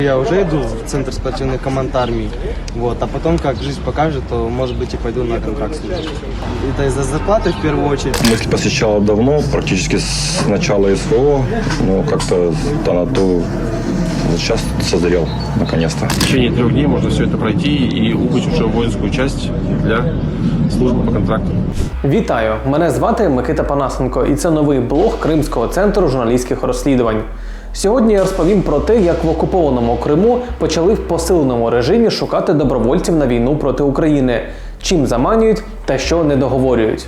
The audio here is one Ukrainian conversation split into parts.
Я уже иду в центр спортивных команд армии, вот, а потом, как жизнь покажет, то, может быть, и пойду на контракт служить. Это из-за зарплаты в первую очередь. Мысль посещала давно, практически с начала СВО, но как-то она то вот сейчас созрел наконец-то. В течение трех дней можно все это пройти и убыть уже в воинскую часть для службы по контракту. Вітаю! Мене звати Микита Панасенко, і це новий блог Кримського центру журналістських розслідувань. Сьогодні я розповім про те, як в окупованому Криму почали в посиленому режимі шукати добровольців на війну проти України, чим заманюють та що не договорюють.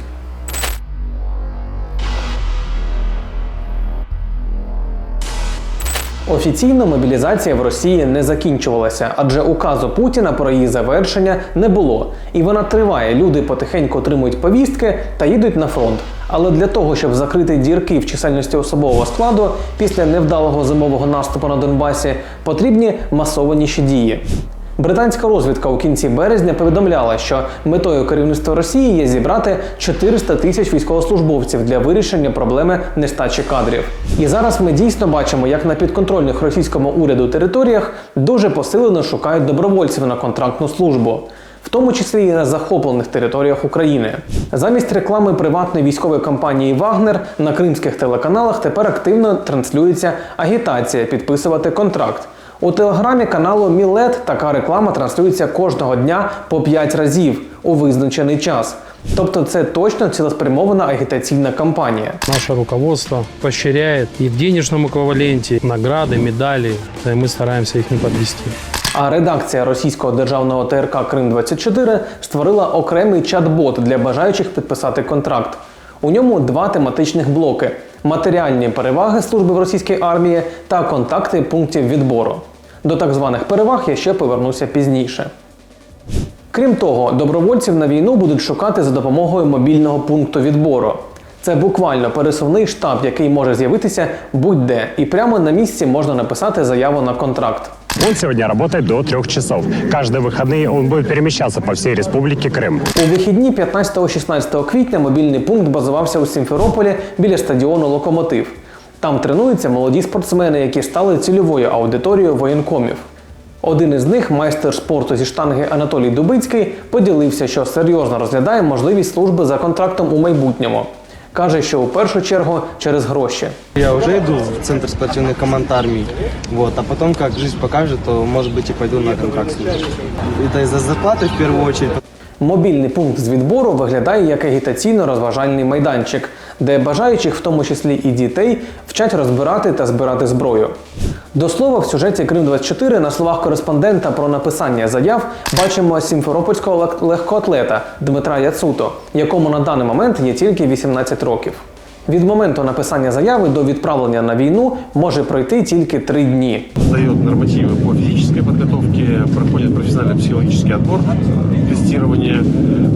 Офіційно мобілізація в Росії не закінчувалася, адже указу Путіна про її завершення не було. І вона триває. Люди потихеньку отримують повістки та їдуть на фронт. Але для того, щоб закрити дірки в чисельності особового складу після невдалого зимового наступу на Донбасі, потрібні масованіші дії. Британська розвідка у кінці березня повідомляла, що метою керівництва Росії є зібрати 400 тисяч військовослужбовців для вирішення проблеми нестачі кадрів. І зараз ми дійсно бачимо, як на підконтрольних російському уряду територіях дуже посилено шукають добровольців на контрактну службу. В тому числі і на захоплених територіях України. Замість реклами приватної військової компанії Вагнер на кримських телеканалах тепер активно транслюється агітація підписувати контракт. У телеграмі каналу Мілет така реклама транслюється кожного дня по 5 разів у визначений час. Тобто це точно цілеспрямована агітаційна кампанія. Наше руководство поощряет и в денежном эквиваленте награды, медали, да и мы стараемся их не подвести. А редакція російського державного ТРК Крим 24 створила окремий чат-бот для бажаючих підписати контракт. У ньому два тематичних блоки: матеріальні переваги служби в російській армії та контакти пунктів відбору. До так званих переваг я ще повернуся пізніше. Крім того, добровольців на війну будуть шукати за допомогою мобільного пункту відбору. Це буквально пересувний штаб, який може з'явитися будь-де, і прямо на місці можна написати заяву на контракт. Он сегодня работает до трех часов. Каждые выходные он будет перемещаться по всей республике Крым. У вихідні 15-16 квітня мобільний пункт базувався у Сімферополі біля стадіону Локомотив. Там тренуються молоді спортсмени, які стали цільовою аудиторією воєнкомів. Один із них, майстер спорту зі штанги Анатолій Дубицький, поділився, що серйозно розглядає можливість служби за контрактом у майбутньому. Каже, що у першу чергу через гроші. Я уже иду в центр спортивных команд армии, вот, а потом, как жизнь покажет, то, может быть, и пойду на контракт служить. Это из-за зарплаты в первую очередь, Мобільний пункт з відбору виглядає як агітаційно-розважальний майданчик, де бажаючих, в тому числі і дітей, вчать розбирати та збирати зброю. До слова, в сюжеті Крим 24 на словах кореспондента про написання заяв бачимо сімферопольського лег- легкоатлета Дмитра Яцуто, якому на даний момент є тільки 18 років. Від моменту написання заяви до відправлення на війну може пройти тільки три дні. Дает нормативы по физической подготовке, проходит профессионально-психологический отбор, э, тестирование,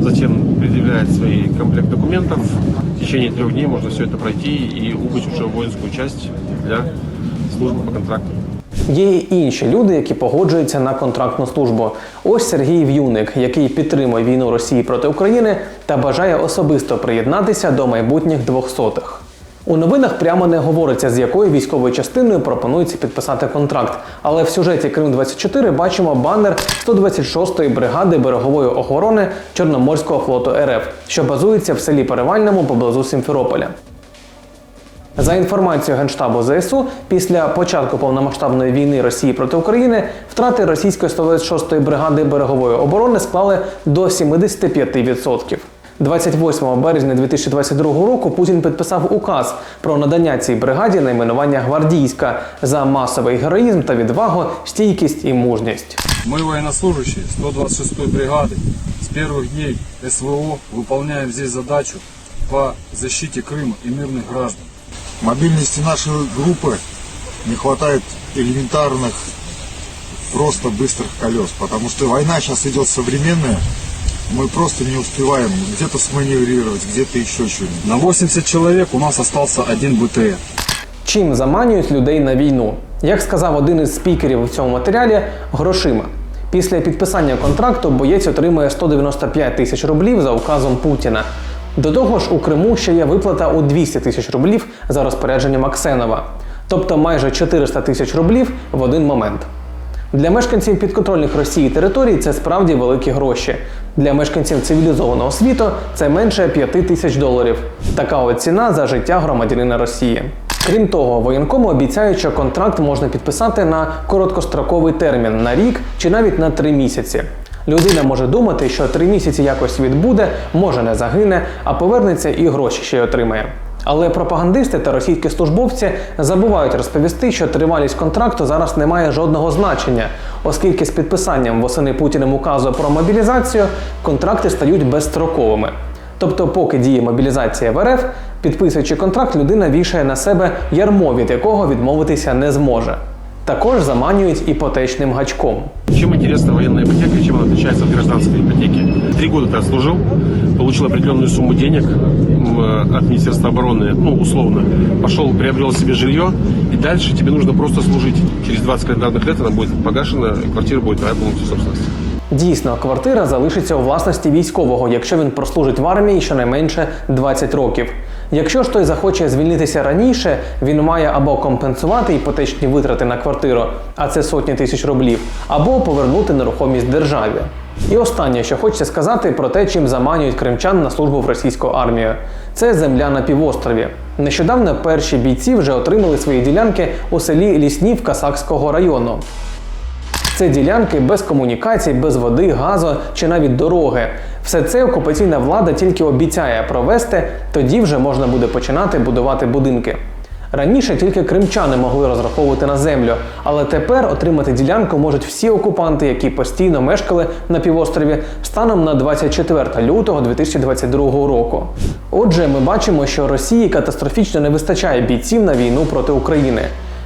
затем предъявляет свой комплект документов. В течение трех дней можно все это пройти и убыть уже в воинскую часть для службы по контракту. Є й інші люди, які погоджуються на контрактну службу. Ось Сергій В'юник, який підтримує війну Росії проти України та бажає особисто приєднатися до майбутніх двохсотих. У новинах прямо не говориться, з якою військовою частиною пропонується підписати контракт. Але в сюжеті Крим 24 бачимо банер 126-ї бригади берегової охорони Чорноморського флоту РФ, що базується в селі Перевальному поблизу Сімферополя. За інформацією Генштабу ЗСУ, після початку повномасштабної війни Росії проти України втрати російської 126-ї бригади берегової оборони склали до 75%. 28 березня 2022 року Путін підписав указ про надання цій бригаді найменування гвардійська за масовий героїзм та відвагу, стійкість і мужність. Мы, военнослужащие 126-й бригады, с первых дней СВО выполняем здесь задачу по защите Крыма и мирных граждан. мобильности нашей группы не хватает элементарных, просто быстрых колес, потому что война сейчас идет современная, мы просто не успеваем где-то сманеврировать, где-то еще что-нибудь. На 80 человек у нас остался один БТР. Чим заманюють людей на війну? Як сказав один із спікерів у цьому матеріалі, грошима. Після підписання контракту боєць отримує 195 тисяч рублів за указом Путіна. До того ж, у Криму ще є виплата у 200 тисяч рублів за розпорядженням Аксенова, тобто майже 400 тисяч рублів в один момент. Для мешканців підконтрольних Росії територій це справді великі гроші. Для мешканців цивілізованого світу це менше 5 тисяч доларів. Така от ціна за життя громадянина Росії. Крім того, воєнкому обіцяють, що контракт можна підписати на короткостроковий термін на рік чи навіть на три місяці. Людина може думати, що три місяці якось відбуде, може не загине, а повернеться і гроші ще й отримає. Але пропагандисти та російські службовці забувають розповісти, що тривалість контракту зараз не має жодного значення, оскільки з підписанням восени Путіним указу про мобілізацію контракти стають безстроковими. Тобто, поки діє мобілізація в РФ, підписуючи контракт, людина вішає на себе ярмо, від якого відмовитися не зможе. Також заманюють іпотечним гачком. Чем интересна военная ипотека, чем она отличается от гражданской ипотеки? Три года ты отслужил, получил определенную сумму денег м, э, от Министерства обороны, ну, условно, пошел, приобрел себе жилье, и дальше тебе нужно просто служить. Через 20 календарных лет она будет погашена, и квартира будет твоя полностью собственность. Дійсно, квартира залишиться у власності військового, якщо він прослужить в армії щонайменше 20 років. Якщо ж той захоче звільнитися раніше, він має або компенсувати іпотечні витрати на квартиру, а це сотні тисяч рублів, або повернути нерухомість державі. І останнє, що хочеться сказати про те, чим заманюють кримчан на службу в російську армію, це земля на півострові. Нещодавно перші бійці вже отримали свої ділянки у селі Ліснів Касакського району. Це ділянки без комунікацій, без води, газу чи навіть дороги. Все це окупаційна влада тільки обіцяє провести, тоді вже можна буде починати будувати будинки. Раніше тільки кримчани могли розраховувати на землю, але тепер отримати ділянку можуть всі окупанти, які постійно мешкали на півострові станом на 24 лютого 2022 року. Отже, ми бачимо, що Росії катастрофічно не вистачає бійців на війну проти України.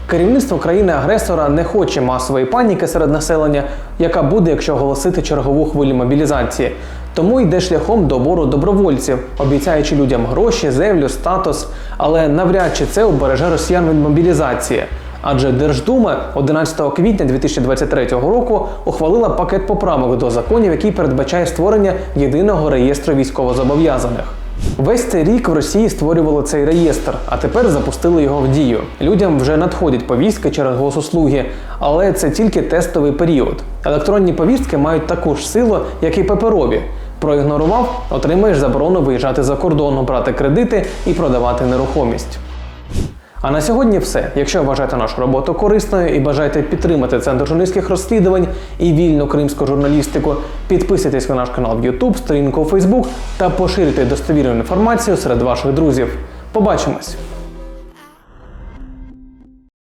Керівництво країни-агресора не хоче масової паніки серед населення, яка буде, якщо оголосити чергову хвилю мобілізації. Тому йде шляхом добору добровольців, обіцяючи людям гроші, землю, статус, але навряд чи це убереже росіян від мобілізації. Адже Держдума 11 квітня 2023 року ухвалила пакет поправок до законів, який передбачає створення єдиного реєстру військовозобов'язаних. Весь цей рік в Росії створювали цей реєстр, а тепер запустили його в дію. Людям вже надходять повістки через госуслуги, але це тільки тестовий період. Електронні повістки мають таку ж силу, як і паперові. Проігнорував, отримаєш заборону виїжджати за кордон, брати кредити і продавати нерухомість. А на сьогодні все. Якщо вважаєте нашу роботу корисною і бажаєте підтримати центр журналістських розслідувань і вільну кримську журналістику, підписуйтесь на наш канал в YouTube, сторінку у Facebook та поширюйте достовірну інформацію серед ваших друзів. Побачимось!